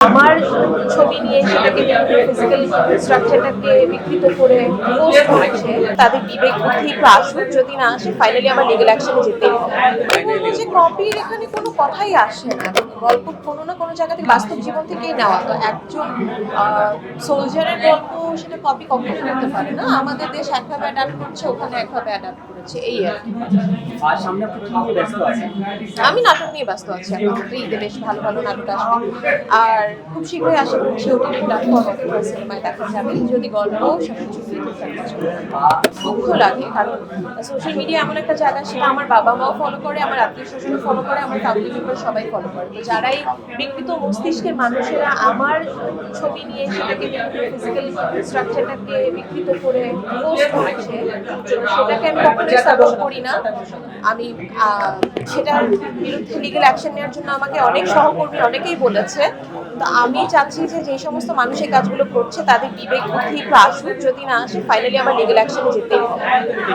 আমার ছবি নিয়ে সেটাকে ফিজিক্যাল স্ট্রাকচারটাকে বিকৃত করে পোস্ট করেছে তাদের বিবেক বুদ্ধি একটু আসুক যদি না আসে ফাইনালি আমার লিগেল অ্যাকশনে যেতেই হবে আমি যে কপির এখানে কোনো কথাই আসে না। গল্প কোনো না কোনো জায়গাতে বাস্তব জীবন থেকেই নেওয়া। তো একজন সোলজারের গল্প সেটা কপি কখনো করতে পারে না। আমাদের দেশ একভাবে অ্যাডাপ্ট করছে ওখানে একভাবে অ্যাডাপ্ট করেছে। এই আর কি। আর সামনে আপনি কি নিয়ে ব্যস্ত আছেন? আমি নাটক নিয়ে ব্যস্ত আছি এখন। ঈদে বেশ ভালো ভালো নাটক আসবে। আর খুব শীঘ্রই আশা করছি ওটিটি প্ল্যাটফর্ম অথবা সিনেমায় দেখা যাবে যদি গল্প সবকিছু দুঃখ লাগে কারণ সোশ্যাল মিডিয়া এমন একটা জায়গা সেটা আমার বাবা মাও ফলো করে আমার আত্মীয় স্বজন ফলো করে আমার ফ্যামিলি মেম্বার সবাই ফলো করে। তো যারাই বিকৃত মস্তিষ্কের মানুষেরা আমার ছবি নিয়ে সেটাকে ফিজিক্যাল স্ট্রাকচারটাকে বিকৃত করে পোস্ট করেছে সেটাকে আমি কখনোই সাপোর্ট করি না। আমি সেটার বিরুদ্ধে লিগেল অ্যাকশন নেওয়ার জন্য আমাকে অনেক সহকর্মী অনেকেই বলেছে। তো আমি চাচ্ছি যে যে সমস্ত মানুষ এই কাজগুলো করছে তাদের বিবেক, বুদ্ধি একটু আসুক যদি না আসে ফাইনালি আমার লিগেল অ্যাকশনে যেতেই হবে।